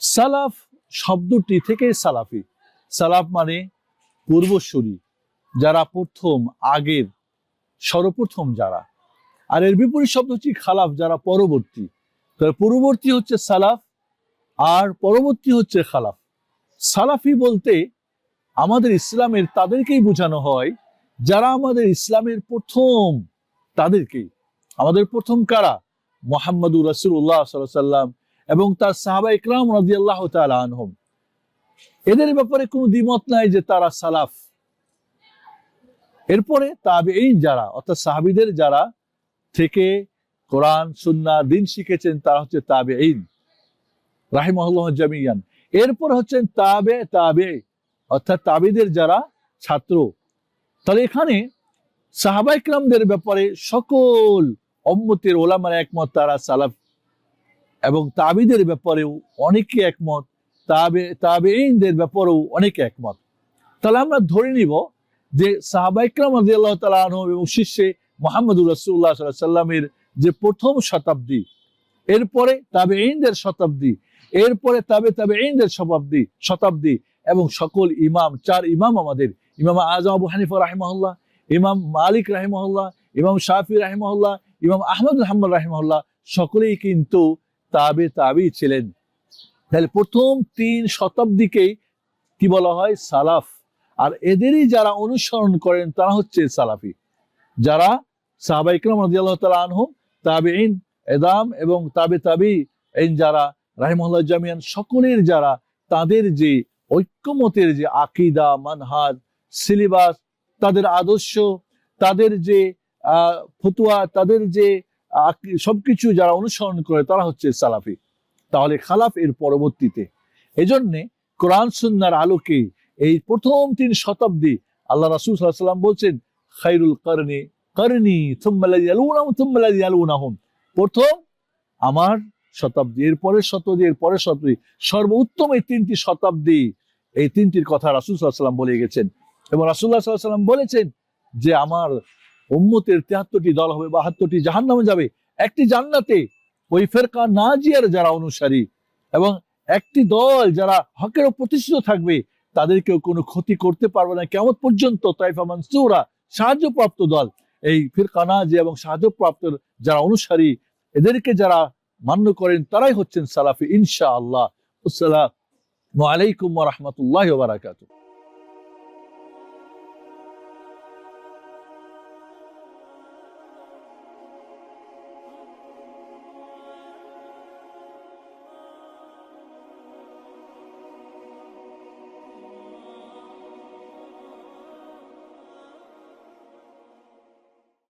সালাফ শব্দটি থেকে সালাফি। সালাফ মানে পূর্বসূরি যারা প্রথম আগের সর্বপ্রথম যারা। আর এর বিপরীত শব্দ হচ্ছে খালাফ যারা পরবর্তী। তাহলে পূর্ববর্তী হচ্ছে সালাফ, আর পরবর্তী হচ্ছে খালাফ। সালাফি বলতে আমাদের ইসলামের তাদেরকেই বোঝানো হয়, যারা আমাদের ইসলামের প্রথম তাদেরকেই। আমাদের প্রথম কারা? মোহাম্মদুর রাসুল্লাহ সাল্লাম এবং তার সাহাবা ইকরাম রাজিয়াল্লাহ তালা আনহম। এদের ব্যাপারে কোনো দ্বিমত নাই যে তারা সালাফ। এরপরে তাবে এই যারা, অর্থাৎ সাহাবিদের যারা থেকে কোরআন সুন্না দিন শিখেছেন, তারা হচ্ছে তাবে ইন রাহিমহল্লাহ জামিয়ান। এরপর হচ্ছেন তাবে তাবে, অর্থাৎ তাবিদের যারা ছাত্র। তাহলে এখানে সাহাবাইকরামদের ব্যাপারে সকল অম্মতের ওলামার একমত, তারা সালাফ। এবং তাবিদের ব্যাপারেও অনেকে একমত, তাবে তাবেইনদের ব্যাপারেও অনেকে একমত। তাহলে আমরা ধরে নিব যে সাহাবাইকরাম আল্লাহ তালা এবং শিষ্যে মোহাম্মদুর রসুল্লাহ সাল্লামের যে প্রথম শতাব্দী, এরপরে তাবে ইনদের শতাব্দী, এরপরে তাবে তাবে ইনদের শতাব্দী শতাব্দী এবং সকল ইমাম, চার ইমাম আমাদের। ইমাম আজম আবু হানিফা রাহিমহল্লা ইমাম মালিক রাহিমহল্লা ইমাম শাফি রাহিমহল্লা ইমাম আহমদ হাম্মদ রাহিমহল্লা সকলেই কিন্তু তাবে তাবি ছিলেন। তাহলে প্রথম তিন শতাব্দীকেই কি বলা হয়? সালাফ। আর এদেরই যারা অনুসরণ করেন, তারা হচ্ছে সালাফি। যারা সাহাবা ইকরাম রাদিয়াল্লাহু তাআলা আনহুম, তাবেঈন, এদাম এবং তাবে তাবি, এই যারা রাহিমুল্লাহ জামিয়ান, সকলের যারা তাদের যে ঐক্যমতের যে আকিদা, মানহাজ, সিলেবাস, তাদের আদর্শ, তাদের যে ফতুয়া, তাদের যে সবকিছু যারা অনুসরণ করে, তারা হচ্ছে সালাফি। তাহলে খালাফ এর পরবর্তীতে। এজন্যে কোরআন, সুন্নার আলোকে এই প্রথম তিন শতাব্দী আল্লাহ রাসূল সাল্লাম বলছেন খাইরুল ইয়ালুনাহুম থুম্মাল্লাযী ইয়ালুনাহুম প্রথম আমার শতাব্দী এর পরের শতাব্দী এর পরের শতাব্দী, সর্বোত্তম এই তিনটি শতাব্দী, এই তিনটির কথা রাসূল সাল্লাম বলে গেছেন। এবং আলাইহি সাল্লাম বলেছেন যে, আমার উম্মতের তেহাত্তরটি দল হবে, বাহাত্তরটি জাহান্নামে যাবে। একটি জান্নাতে ওই ফেরকা নাজিয়ার যারা অনুসারী এবং একটি দল যারা হকের প্রতিষ্ঠিত থাকবে তাদেরকেও কোনো ক্ষতি করতে পারবে না। কেমন পর্যন্ত তাইফা মানসুরা সাহায্যপ্রাপ্ত দল, এই ফিরকানা যে এবং সাহায্যপ্রাপ্ত যারা অনুসারী, এদেরকে যারা মান্য করেন, তারাই হচ্ছেন সালাফি। ইনশা আল্লাহ আসসালাম আলাইকুম রহমতুল্লাহ বারাকাতুহু।